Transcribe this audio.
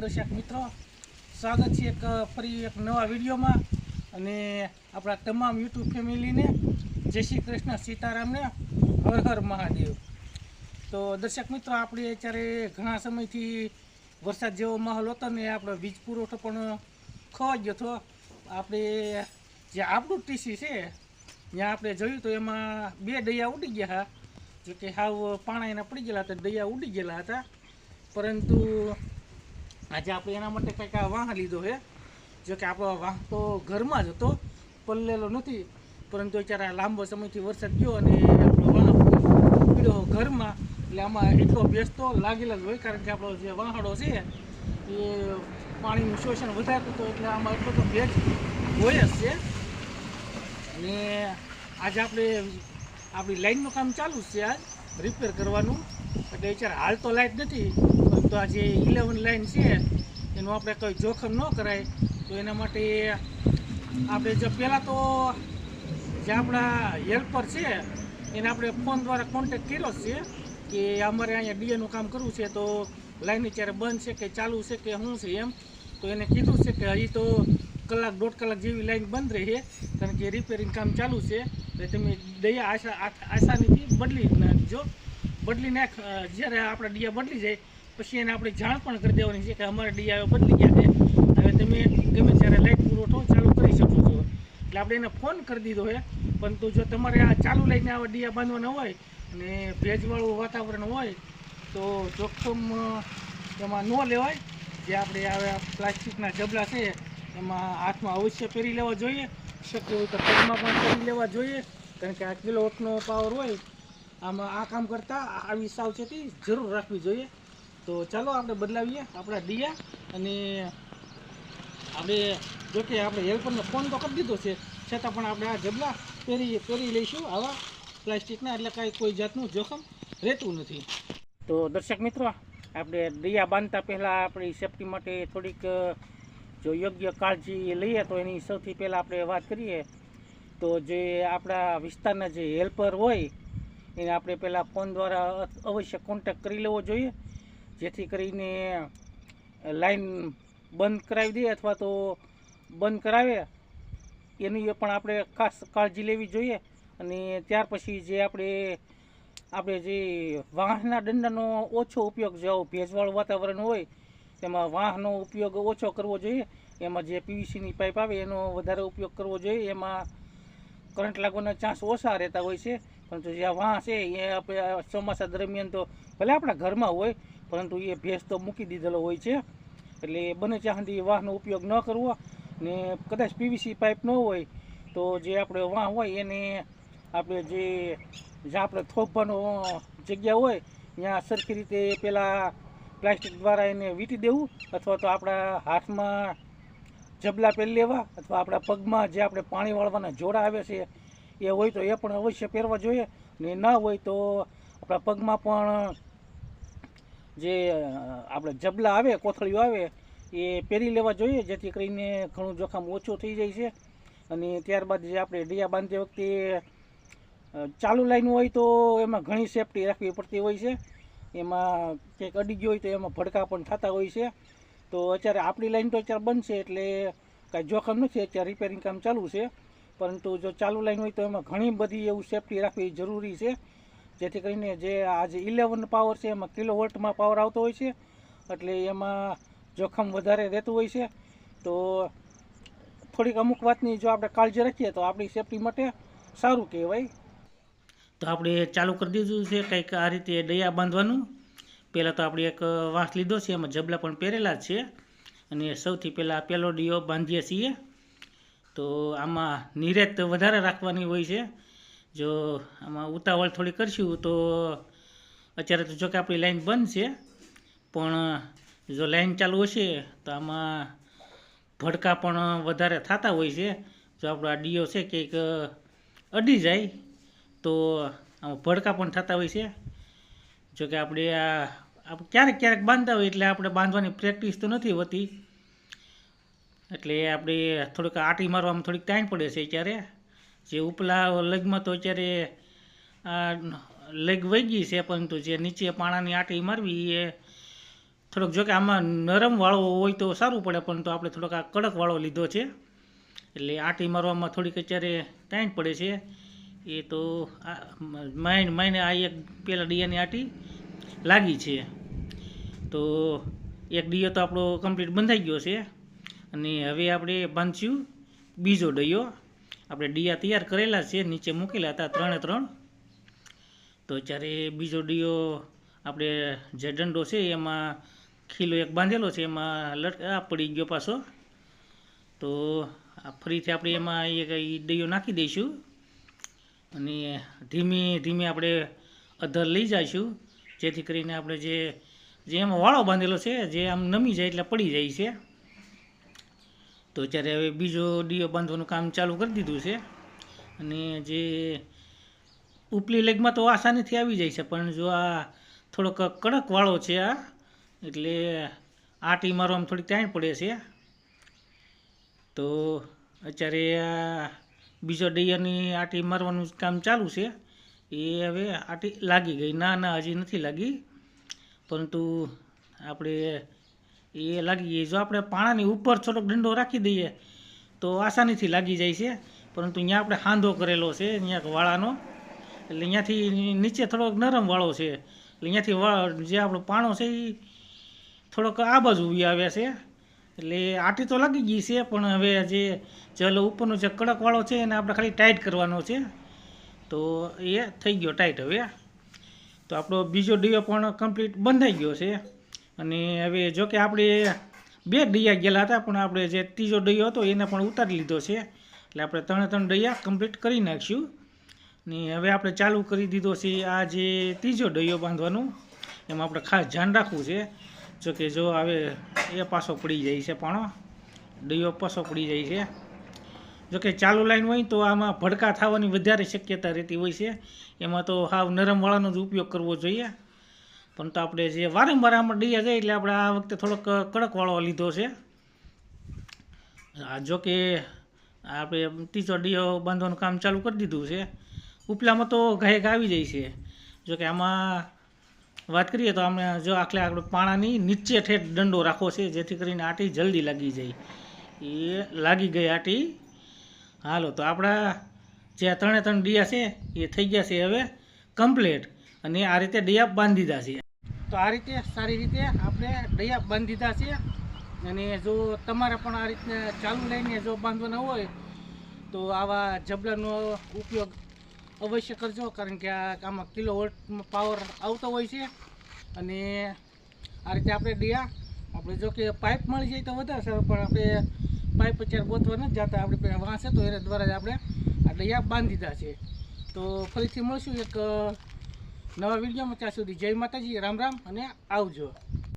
દર્શક મિત્રો, સ્વાગત છે એક, ફરી એક નવા વિડીયોમાં. અને આપણા તમામ યુટ્યુબ ફેમિલીને જય શ્રી કૃષ્ણ સીતારામને હર હર મહાદેવ. તો દર્શક મિત્રો, આપણે અત્યારે ઘણા સમયથી વરસાદ જેવો માહોલ હતો ને આપણો વીજ પુરવઠો પણ ખોવાઈ ગયો હતો. આપણે જે આપણું ટીસી છે, ત્યાં આપણે જોયું તો એમાં બે દૈયા ઉડી ગયા હતા. જોકે હાવ પાણા એના પડી ગયેલા હતા દૈયા ઉડી ગયેલા હતા. પરંતુ આજે આપણે એના માટે કંઈક આ વાહ લીધો છે. જો કે આપણો વાહ તો ઘરમાં જ હતો, પલ્લેલો નથી. પરંતુ અત્યારે લાંબો સમયથી વરસાદ ગયો અને આપણો વાહ પીડ્યો ઘરમાં. એટલે આમાં એટલો ભેજ તો લાગેલો જ હોય, કારણ કે આપણો જે વાહડો છે, એ પાણીનું શોષણ વધારતું હતું, એટલે આમાં એટલો તો ભેજ હોય જ છે. અને આજે આપણે આપણી લાઈનનું કામ ચાલુ છે આજ રિપેર કરવાનું. એટલે અત્યારે હાલ તો લાઇટ નથી. પરંતુ આ જે ઇલેવન લાઇન છે, એનું આપણે કોઈ જોખમ ન કરાય, તો એના માટે આપણે જો પહેલાં તો જે આપણા હેલ્પર છે, એને આપણે ફોન દ્વારા કોન્ટેક્ટ કર્યો છે કે અમારે અહીંયા ડીએનું કામ કરવું છે, તો લાઈન અત્યારે બંધ છે કે ચાલુ છે કે શું છે એમ. તો એને કીધું છે કે હજી તો કલાક દોઢ કલાક જેવી લાઈન બંધ રહી, કારણ કે રિપેરિંગ કામ ચાલુ છે. એટલે તમે દયા આશા આસાનીથી બદલી નાખજો. બદલી નાખ જ્યારે આપણા ડીયા બદલી જાય પછી એને આપણે જાણ પણ કરી દેવાની છે કે અમારા હવે બદલી ગયા છે. હવે તમે ગમે ત્યારે લાઇટ પુરવઠો ચાલુ કરી શકો છો. એટલે આપણે એને ફોન કરી દીધો છે. પરંતુ જો તમારે આ ચાલુ લઈને આવા ડિયા બાંધવાના હોય અને ભેજવાળું વાતાવરણ હોય તો જોખમ એમાં ન લેવાય. જે આપણે આવા પ્લાસ્ટિકના જબલા છે, એમાં હાથમાં અવશ્ય પહેરી લેવા જોઈએ. શક્ય હોય તો પગમાં પણ પહેરી લેવા જોઈએ. કારણ કે આ કિલો વોટનો પાવર હોય, આમાં આ કામ કરતાં આવી સાવચેતી જરૂર રાખવી જોઈએ. તો ચાલો આપણે બદલાવીએ. આપણા દિયા અને આપણે જોકે આપણે હેલ્પરને ફોન તો કરી દીધો છે. છતાં પણ આપણે આ જબલા પહેરી પહેરી લઈશું. આવા પ્લાસ્ટિકના એટલે કાંઈ કોઈ જાતનું જોખમ રહેતું નથી. તો દર્શક મિત્રો, આપણે દિયા બાંધતા પહેલાં આપણી સેફટી માટે થોડીક જો યોગ્ય કાળજી લઈએ તો એની સૌથી પહેલાં આપણે વાત કરીએ. તો જે આપણા વિસ્તારના જે હેલ્પર હોય, એને આપણે પહેલાં ફોન દ્વારા અવશ્ય કોન્ટેક્ટ કરી લેવો જોઈએ. જેથી કરીને લાઈન બંધ કરાવી દઈએ અથવા તો બંધ કરાવે, એની પણ આપણે ખાસ કાળજી લેવી જોઈએ. અને ત્યાર પછી જે આપણે આપણે જે વાહનના દંડનો ઓછો ઉપયોગ જેવો ભેજવાળું વાતાવરણ હોય, તેમાં વાહનો ઉપયોગ ઓછો કરવો જોઈએ. એમાં જે પીવીસીની પાઇપ આવે એનો વધારે ઉપયોગ કરવો જોઈએ. એમાં કરંટ લાગવાના ચાન્સ ઓછા રહેતા હોય છે. પરંતુ જે વાહ છે, એ આપણે ચોમાસા દરમિયાન તો ભલે આપણા ઘરમાં હોય પરંતુ એ ભેંસ તો મૂકી દીધેલો હોય છે. એટલે બને ત્યાં સુધી વાહનો ઉપયોગ ન કરવો ને કદાચ પીવીસી પાઇપ ન હોય તો જે આપણે વાહ હોય એને આપણે જે જ્યાં આપણે થોપવાનો જગ્યા હોય, ત્યાં સરખી રીતે પેલા પ્લાસ્ટિક દ્વારા એને વીંટી દેવું અથવા તો આપણા હાથમાં જબલા પહેરી લેવા અથવા આપણા પગમાં જે આપણે પાણી વાળવાના જોડા આવે છે, એ હોય તો એ પણ અવશ્ય પહેરવા જોઈએ ને ના હોય તો આપણા પગમાં પણ જે આપણે જબલા આવે, કોથળીઓ આવે, એ પહેરી લેવા જોઈએ, જેથી કરીને ઘણું જોખમ ઓછું થઈ જાય છે. અને ત્યારબાદ જે આપણે ડિયા બાંધતી વખતે ચાલુ લાઈન હોય તો એમાં ઘણી સેફટી રાખવી પડતી હોય છે. એમાં કંઈક અડી ગયો હોય તો એમાં ભડકા પણ થતા હોય છે. તો અત્યારે આપણી લાઈન તો અત્યારે છે, એટલે કાંઈ જોખમ નથી, અત્યારે રિપેરિંગ કામ ચાલુ છે. પરંતુ જો ચાલુ લાઈન હોય તો એમાં ઘણી બધી એવું સેફટી રાખવી જરૂરી છે. જેથી કરીને જે આ જે ઇલેવન પાવર છે એમાં કિલો વોલ્ટમાં પાવર આવતો હોય છે, એટલે એમાં જોખમ વધારે રહેતું હોય છે. તો થોડીક અમુક વાતની જો આપણે કાળજી રાખીએ તો આપણી સેફટી માટે સારું કહેવાય. તો આપણે ચાલુ કરી દીધું છે કંઈક આ રીતે દયા બાંધવાનું. પહેલાં તો આપણે એક વાંસ લીધો છે, એમાં જબલા પણ પહેરેલા છે. અને સૌથી પહેલાં પહેલો ડીઓ બાંધીએ છીએ. તો આમાં નિરેત વધારે રાખવાની હોય છે. જો આમાં ઉતાવળ થોડી કરશું, તો અત્યારે તો જો કે આપણી લાઈન બંધ છે, પણ જો લાઈન ચાલુ હશે, તો આમાં ભડકા પણ વધારે થતા હોય છે. જો આપણો આ ડીઓ છે કંઈક અડી જાય, તો આમાં ભડકા પણ થતા હોય છે. જો કે આપણે આ આપણે ક્યારેક ક્યારેક બાંધતા હોય, એટલે આપણે બાંધવાની પ્રેક્ટિસ તો નથી હોતી. એટલે આપણે થોડીક આટી મારવામાં થોડીક ટાઈમ પડે છે ત્યારે જે ઉપલા લેગમાં તો અત્યારે લેગ વહી ગઈ છે, પરંતુ જે નીચે પાણાની આટી મારવી એ થોડોક જોકે આમાં નરમ વાળો હોય તો સારું પડે પણ તો આપણે થોડોક આ કડક વાળો લીધો છે. એટલે આટી મારવામાં થોડીક અત્યારે ટાઈમ પડે છે. એ તો માઇન, માઈને આ એક પહેલાં ડીયાની આટી લાગી છે. તો એક ડીયો તો આપણો કમ્પ્લીટ બંધાઈ ગયો છે. અને હવે આપણે બાંધશું બીજો ડીયો. આપણે ડીયા તૈયાર કરેલા છે, નીચે મૂકેલા હતા ત્રણે ત્રણ. તો જ્યારે બીજો ડીયો આપણે જે દંડો છે એમાં ખીલો એક બાંધેલો છે, એમાં લટક પડી ગયો પાછો. તો ફરીથી આપણે એમાં એક ડીયો નાખી દઈશું. અને ધીમે ધીમે આપણે અધર લઈ જઈશું, જેથી કરીને આપણે જે જે એમાં વાળો બાંધેલો છે, જે આમ નમી જાય એટલે પડી જાય છે. તો અત્યારે હવે બીજો ડીયો બાંધવાનું કામ ચાલુ કરી દીધું છે. અને જે ઉપલી લેગમાં તો આસાનીથી આવી જાય છે, પણ જો આ થોડોક કડકવાળો છે આ, એટલે આટી મારવામાં થોડીક ટાઈમ પડે છે. તો અત્યારે આ બીજો ડીયાની આટી મારવાનું કામ ચાલુ છે. એ હવે આટી લાગી ગઈ, ના ના, હજી નથી લાગી. પરંતુ આપણે એ લાગી જાય. જો આપણે પાણાની ઉપર થોડોક ડંડો રાખી દઈએ, તો આસાનીથી લાગી જાય છે. પરંતુ અહીંયા આપણે હાંધો કરેલો છે, અહીંયા વાળાનો. એટલે અહીંયાથી નીચે થોડોક નરમ વાળો છે. એટલે અહીંયાથી જે આપણો પાણો છે એ થોડોક આ બાજુ ઊભી આવ્યા છે. એટલે આટી તો લાગી ગઈ છે, પણ હવે જે જલ ઉપરનો જે કડકવાળો છે, એને આપણે ખાલી ટાઈટ કરવાનો છે. તો એ થઈ ગયો ટાઈટ હવે. તો આપણો બીજો ડીઓ પણ કમ્પ્લીટ બંધાઈ ગયો છે. અને હવે જો કે આપણે બે ડૈયા ગયેલા હતા, પણ આપણે જે ત્રીજો ડૈયો હતો એને પણ ઉતારી લીધો છે. એટલે આપણે ત્રણે ત્રણ ડૈયા કમ્પ્લીટ કરી નાખીશું. ને હવે આપણે ચાલુ કરી દીધો છે આ જે ત્રીજો ડૈયો બાંધવાનું, એમાં આપણે ખાસ ધ્યાન રાખવું છે. જો કે જો હવે એ પાછો પડી જાય છે પણ ડૈયો પાછો પડી જાય છે. જો કે ચાલુ લાઈન હોય તો આમાં ભડકા થવાની વધારે શક્યતા રહેતી હોય છે. એમાં તો હાવ નરમવાળાનો જ ઉપયોગ કરવો જોઈએ. પણ તો આપણે જે વારંવાર આમાં ડીયા જાય એટલે આપણે આ વખતે થોડોક કડકવાળો લીધો છે. આ જો આપણે ત્રીજો ડીયો બાંધવાનું કામ ચાલુ કરી દીધું છે. ઉપલામાં તો ઘાયક આવી જાય છે. જો કે આમાં વાત કરીએ તો અમે જો આખલે આપણે પાણાની નીચે ઠેઠ દંડો રાખવો છે, જેથી કરીને આટી જલ્દી લાગી જાય. એ લાગી ગઈ આટી. હાલો, તો આપણા જે આ ત્રણે ત્રણ ડિયા છે, એ થઈ ગયા છે હવે કમ્પ્લેટ. અને આ રીતે ડિયા બાંધી દીધા છે. તો આ રીતે સારી રીતે આપણે દયા બાંધી દીધા છે. અને જો તમારે પણ આ રીતે ચાલુ લઈને જો બાંધવાના હોય, તો આવા જબલાનો ઉપયોગ અવશ્ય કરજો, કારણ કે આમાં કિલો વોલ્ટમાં પાવર આવતો હોય છે. અને આ રીતે આપણે દયા આપણે જો કે પાઇપ મળી જાય તો વધારે સારું, પણ આપણે પાઇપ અત્યારે ગોતવા નથી જતા. આપણે વાંસે તો એના દ્વારા જ આપણે આ દયા બાંધી દીધા છે. તો ફરીથી મળશું એક નવા વિડીયોમાં ત્યાં સુધી જય માતાજી રામ રામ અને આવજો.